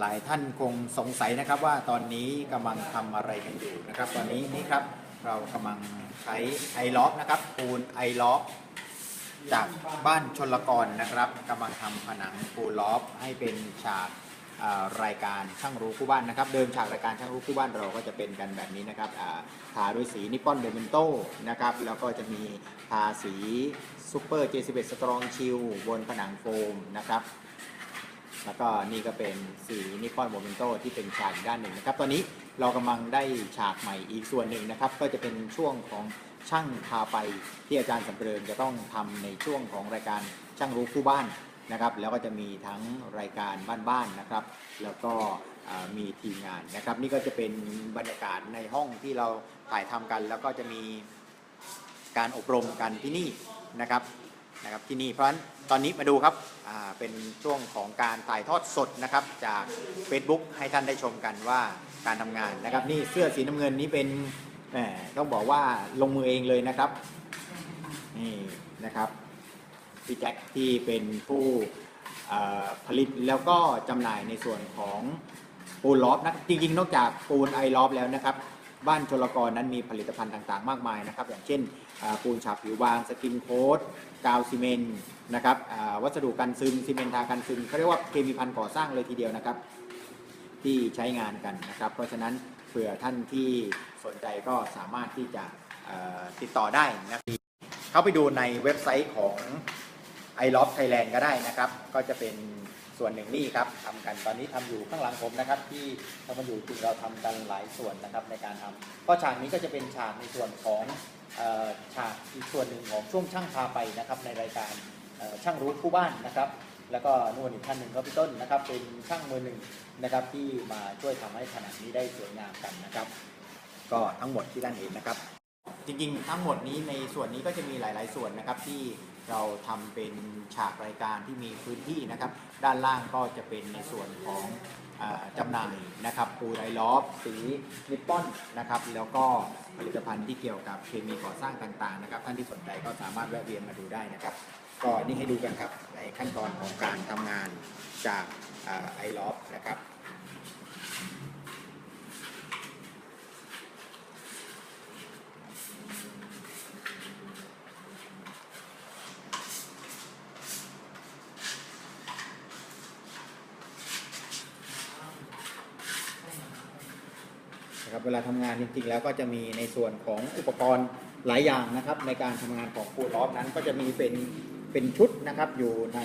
หลายท่านคงสงสัยนะครับว่าตอนนี้กำลังทำอะไรกันอยู่นะครับ ตอนนี้นี่ครับเรากำลังใช้ไอล็อกนะครับปูนไอล็อกจากบ้านชนลกรนะครับกำลังทำผนังปูนล็อบให้เป็นฉากรายการช่างรู้คู่บ้านนะครับ เดิมฉากรายการช่างรู้คู่บ้านเราก็จะเป็นกันแบบนี้นะครับทาด้วยสีนิปปอนเดเมนโตนะครับแล้วก็จะมีทาสีซูเปอร์ J11 Strong Chill บนผนังโฟมนะครับ แล้วก็นี่ก็เป็นสีนิปปอนโมเมนโตที่เป็นฉากอีกด้านหนึ่งนะครับ ตอนนี้เรากำลังได้ฉากใหม่อีกส่วนหนึ่งนะครับ ก็จะเป็นช่วงของช่างพาไปที่อาจารย์สำเริญจะต้องทำในช่วงของรายการช่างรู้คู่บ้านนะครับ แล้วก็จะมีทั้งรายการบ้านๆนะครับ แล้วก็มีทีมงานนะครับ นี่ก็จะเป็นบรรยากาศในห้องที่เราถ่ายทำกัน แล้วก็จะมีการอบรมกันที่นี่นะครับ นะครับที่นี่เพราะฉะนั้นตอนนี้มาดูครับเป็นช่วงของการถ่ายทอดสดนะครับจาก Facebook ให้ท่านได้ชมกันว่าการทำงานนะครับ นี่เสื้อสีน้ำเงินนี้เป็นต้องบอกว่าลงมือเองเลยนะครับนี่นะครับพี่แจ็คที่เป็นผู้ผลิตแล้วก็จำหน่ายในส่วนของปูนล็อบนะจริงๆ นอกจากปูนไอล็อบแล้วนะครับ บ้านชลกรนั้นมีผลิตภัณฑ์ต่างๆ มากมายนะครับ อย่างเช่นปูนฉาบผิวบางสกินโค้ดกาวซีเมนต์นะครับวัสดุกันซึมซีเมนต์ทากันซึมเขาเรียกว่าเคมีพันก่อสร้างเลยทีเดียวนะครับ ที่ใช้งานกันนะครับ เพราะฉะนั้นเผื่อท่านที่สนใจก็สามารถที่จะติดต่อได้นะครับเข้าไปดูในเว็บไซต์ของ i l o v e Thailand ก็ได้นะครับ ก็จะเป็น ส่วนหนึ่งนี่ครับทำกันตอนนี้ทำอยู่ข้างหลังผมนะครับ ที่ทำกันอยู่จริงเราทำกันหลายส่วนนะครับในการทำก็ฉากนี้ก็จะเป็นฉากในส่วนของฉากอีกส่วนหนึ่งของช่วงช่างพาไปนะครับ ในรายการช่างรู้คู่บ้านนะครับ แล้วก็นวลอีกท่านหนึ่งก็พี่ต้นนะครับ เป็นช่างมือหนึ่งนะครับที่มาช่วยทำให้ผนังนี้ได้สวยงามกันนะครับ ก็ทั้งหมดที่ท่านเห็นนะครับ จริง ๆ ทั้งหมดนี้ในส่วนนี้ก็จะมีหลาย ๆ ส่วนนะครับที่เราทำเป็นฉากรายการที่มีพื้นที่นะครับ ด้านล่างก็จะเป็นในส่วนของอาจำหน่ายนะครับปูไดลอฟสีนิปปอนนะครับ แล้วก็ผลิตภัณฑ์ที่เกี่ยวกับเคมีก่อสร้างต่างๆนะครับ ท่านที่สนใจก็สามารถแวะเวียนมาดูได้นะครับ ก็นี่ให้ดูกันครับในขั้นตอนของการทำงานจากไอลอฟนะครับ นะครับเวลาทำงานจริงๆแล้วก็จะมีในส่วนของอุปกรณ์หลายอย่างนะครับ ในการทำงานของปูล้อมนั้นก็จะมีเป็นเป็นชุดนะครับอยู่ใน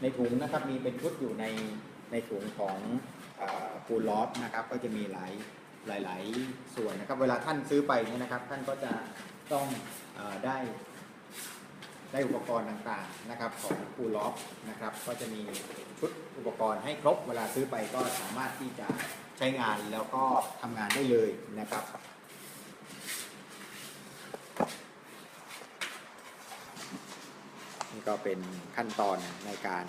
ในถุงนะครับมีเป็นชุดอยู่ในในถุงของเออปูล้อมนะครับก็จะมีหลายหลาย ๆ ส่วนนะครับ เวลาท่านซื้อไปเนี่ยนะครับ ท่านก็จะต้องอได้ ได้อุปกรณ์ต่างๆนะครับของปูล็อกนะครับ ก็จะมีชุดอุปกรณ์ให้ครบเวลาซื้อไปก็สามารถที่จะใช้งานแล้วก็ทำงานได้เลยนะครับนี่ก็เป็นขั้นตอนในการ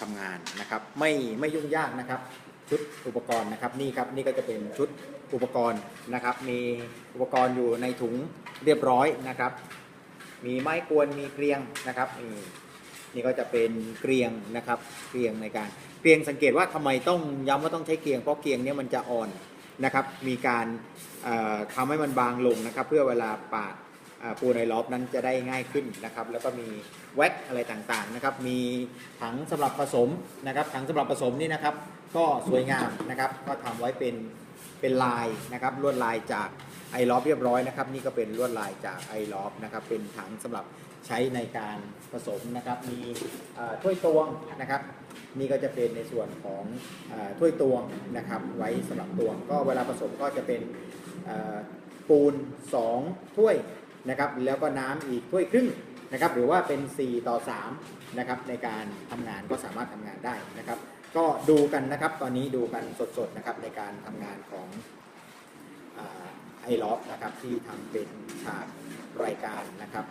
ทำงานนะครับ ไม่ไม่ยุ่งยากนะครับ ชุดอุปกรณ์นะครับนี่ครับนี่ก็จะเป็นชุดอุปกรณ์นะครับ มีอุปกรณ์อยู่ในถุงเรียบร้อยนะครับ มีไม้กวนมีเกลียงนะครับนี่นี่ก็จะเป็นเกลียงนะครับเกลียงในการเกลียงสังเกตว่าทำไมต้องย้ำว่าต้องใช้เกลียงเพราะเกลียงเนี่ยมันจะอ่อนนะครับ มีการเอ่อทำให้มันบางลงนะครับ เพื่อเวลาปาดปูในล็อบนั้นจะได้ง่ายขึ้นนะครับ แล้วก็มีแว็กอะไรต่างๆนะครับ มีถังสำหรับผสมนะครับถังสำหรับผสมนี่นะครับ ก็สวยงามนะครับ ก็ทำไว้เป็นเป็นลายนะครับลวดลายจาก ไอล็อบเรียบร้อยนะครับ นี่ก็เป็นลวดลายจากไอล็อบนะครับ เป็นถังสำหรับใช้ในการผสมนะครับ มีถ้วยตวงนะครับ นี่ก็จะเป็นในส่วนของอถ้วยตวงนะครับ ไว้สำหรับตวง ก็เวลาผสมก็จะเป็นปูน 2 ถ้วยนะครับ แล้วก็น้ำอีกถ้วยครึ่งนะครับ หรือว่าเป็น 4 ต่อ3นะครับ ในการทำงานก็สามารถทำงานได้นะครับ ก็ดูกันนะครับ ตอนนี้ดูกันสดๆนะครับในการทำงานของ ไอล็อกนะครับที่ทำเป็นฉากรายการนะครับ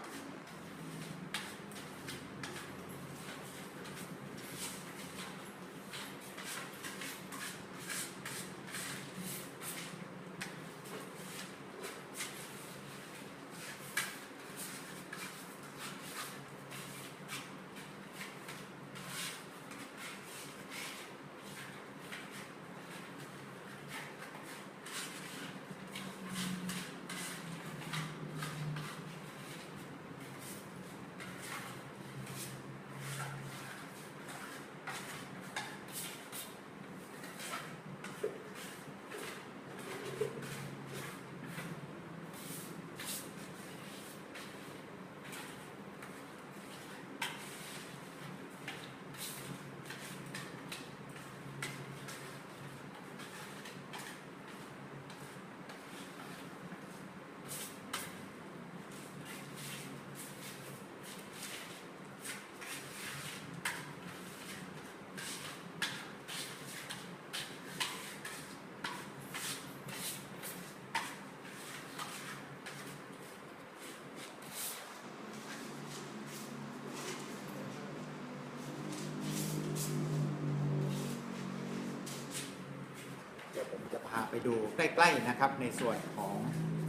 ไปดูใกล้ๆนะครับในส่วนของ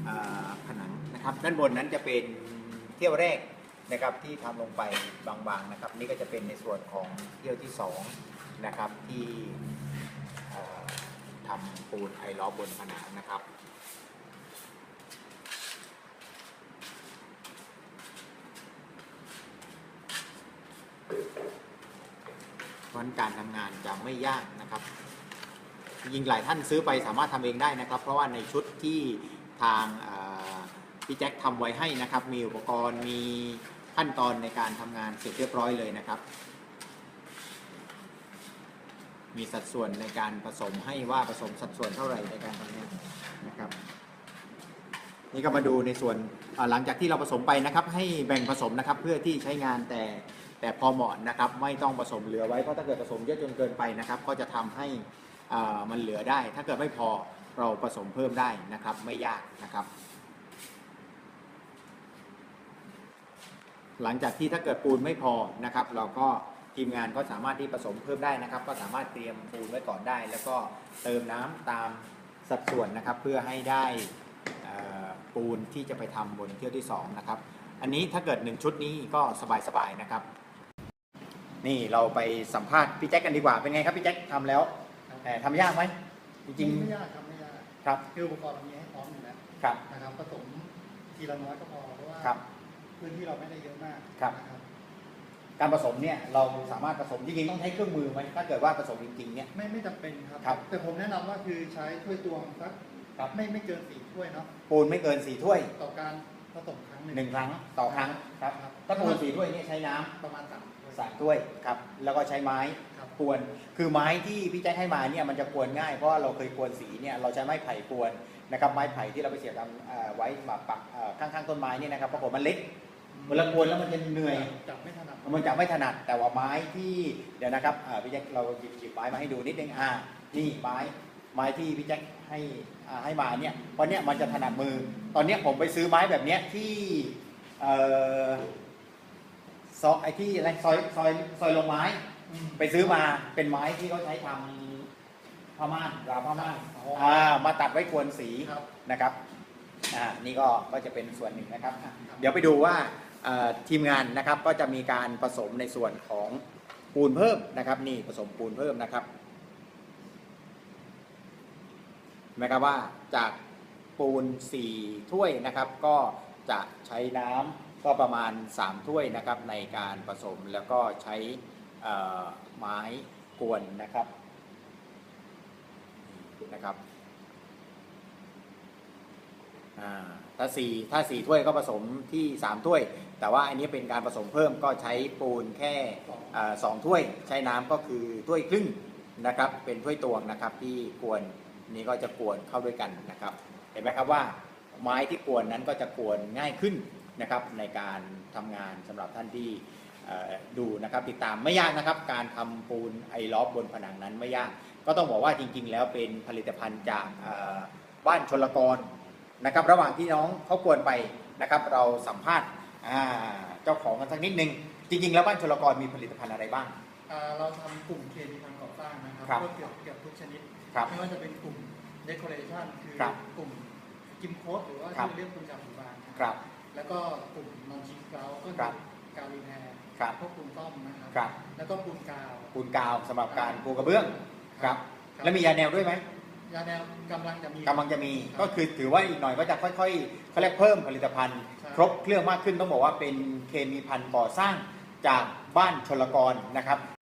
อผนังนะครับ ด้านบนนั้นจะเป็นเที่ยวแรกนะครับที่ทำลงไปบางๆนะครับ นี่ก็จะเป็นในส่วนของเที่ยวที่สองนะครับที่เอ่อทำปูนไอล้อบบนผนังนะครับเพราะการทำงานจะไม่ยากนะครับ จริงหลายท่านซื้อไปสามารถทำเองได้นะครับ เพราะว่าในชุดที่ทางพี่แจ็คทำไว้ให้นะครับ มีอุปกรณ์มีขั้นตอนในการทำงานเสร็จเรียบร้อยเลยนะครับ มีสัดส่วนในการผสมให้ว่าผสมสัดส่วนเท่าไหร่ในการทำงานนะครับนี่ก็มาดูในส่วนหลังจากที่เราผสมไปนะครับ ให้แบ่งผสมนะครับเพื่อที่ใช้งานแต่แต่พอเหมาะนะครับ ไม่ต้องผสมเหลือไว้เพราะถ้าเกิดผสมเยอะจนเกินไปนะครับ ก็จะทำให้ มันเหลือได้ ถ้าเกิดไม่พอเราผสมเพิ่มได้นะครับไม่ยากนะครับ หลังจากที่ถ้าเกิดปูนไม่พอนะครับ เราก็ทีมงานก็สามารถที่ผสมเพิ่มได้นะครับ ก็สามารถเตรียมปูนไว้ก่อนได้ แล้วก็เติมน้ำตามสัดส่วนนะครับ เพื่อให้ได้ปูนที่จะไปทำบนเที่ยวที่สองนะครับอันนี้ถ้าเกิด 1 ชุดนี้ก็สบายๆนะครับ นี่เราไปสัมภาษณ์พี่แจ็คกันดีกว่าเป็นไงครับพี่แจ็คทำแล้ว เอ่อทำยากไหมจริงไม่ยากครับไม่ยากๆครับคืออุปกรณ์เรามีให้พร้อมอยู่แล้วครับ นะครับผสมทีละน้อยก็พอเพราะว่าครับพื้นที่เราไม่ได้เยอะมากครับ นะครับ การผสมเนี่ยเราสามารถผสมจริงๆต้องใช้เครื่องมือไหมถ้าเกิดว่าผสมจริงๆเนี่ย ไม่ไม่จำเป็นครับ ครับแต่ผมแนะนำว่าคือใช้ถ้วยตวงสักครับ ไม่ไม่เกินสี่ถ้วยเนาะปูนไม่เกินสี่ถ้วย ต่อการ ผสมครั้งหนึ่งหนึ่งครั้งต่อครั้งครับครับถ้าปูนสี่ถ้วยนี่ใช้น้ำประมาณสามถ้วยสามถ้วยครับแล้วก็ใช้ไม้ครับกวน คือไม้ที่พี่แจ็คให้มาเนี่ยมันจะกวนง่ายเพราะว่าเราเคยกวนสีเนี่ยเราใช้ไม้ไผ่กวนนะครับไม้ไผ่ที่เราไปเสียบตามเอ่อไว้มาปักเอ่อข้างๆต้นไม้เนี่ยนะครับปรากฏมันเล็กเวลากวนแล้วมันจะเหนื่อย จับไม่ถนัดมันจะไม่ถนัดแต่ว่าไม้ที่เดี๋ยวนะครับอ่าพี่แจ็คเราหยิบหยิบไม้มาให้ดูนิดนึงอ่านี่ไม้ ไม้ที่พี่แจ็คให้อ่าให้มาเนี่ยเพราะเนี่ยมันจะถนัดมือ ตอนเนี้ยผมไปซื้อไม้แบบเนี้ยที่เอ่อซอยไอ้ที่อะไรซอยซอยซอยลงไม้อืมไปซื้อมาเป็นไม้ที่เขาใช้ทำผ้าม่านราวผ้าม่านอ๋ออ่ามาตัดไว้กวนสีครับนะครับอ่านี่ก็ก็จะเป็นส่วนหนึ่งนะครับอะเดี๋ยวไปดูว่าเอ่อทีมงานนะครับก็จะมีการผสมในส่วนของปูนเพิ่มนะครับ นี่ผสมปูนเพิ่มนะครับเห็ นไหมครับว่าจากปูน 4 ถ้วยนะครับ ก็จะใช้น้ำก็ประมาณ 3 ถ้วยนะครับในการผสมแล้วก็ใช้ไม้กวนนะครับนะครับถ้าสี่ถ้าสี่ถ้วยก็ผสมที่สามถ้วย แต่ว่าอันนี้เป็นการผสมเพิ่มก็ใช้ปูนแค่สองถ้วย ใช้น้ำก็คือถ้วยครึ่งนะครับ เป็นถ้วยตวงนะครับที่กวน นี่ก็จะกวนเข้าด้วยกันนะครับ เห็นไหมครับว่าไม้ที่กวนนั้นก็จะกวนง่ายขึ้นนะครับในการทำงานสำหรับท่านที่เอ่อดูนะครับติดตามไม่ยากนะครับ การทำปูนไอล็อบบนผนังนั้นไม่ยาก ก็ต้องบอกว่าจริง ๆ แล้วเป็นผลิตภัณฑ์จากเอ่อบ้านชลกรนะครับ ระหว่างที่น้องเขากวนไปนะครับ เราสัมภาษณ์อ่าเจ้าของกันสักนิดนึง จริง ๆ แล้วบ้านชลกรมีผลิตภัณฑ์อะไรบ้างอ่าเราทำกลุ่มเคมีทางก่อสร้างนะครับครับก็เกือบเกือบทุกชนิด ครับไม่ว่าจะเป็นกลุ่ม decoration คือครับกลุ่มกิมโคสหรือว่าครับ ที่เรียกคุณจากหมู่บ้านครับ แล้วก็กลุ่มนอนชิงเกลาก็ครับกาวรีแพรครับพวกปูนต้อมนะครับ ครับ แล้วก็ปูนกาว ปูนกาวสำหรับการปูกระเบื้องครับ ครับ แล้วมียาแนวด้วยไหมยาแนวกำลังจะมี กำลังจะมีครับก็คือถือว่าอีกหน่อยก็จะค่อยๆเขาเรียกเพิ่มผลิตภัณฑ์ ใช่ ครบเครื่องมากขึ้นต้องบอกว่าเป็นเคมีพันธุ์ก่อสร้างจากบ้านชลกรนะครับ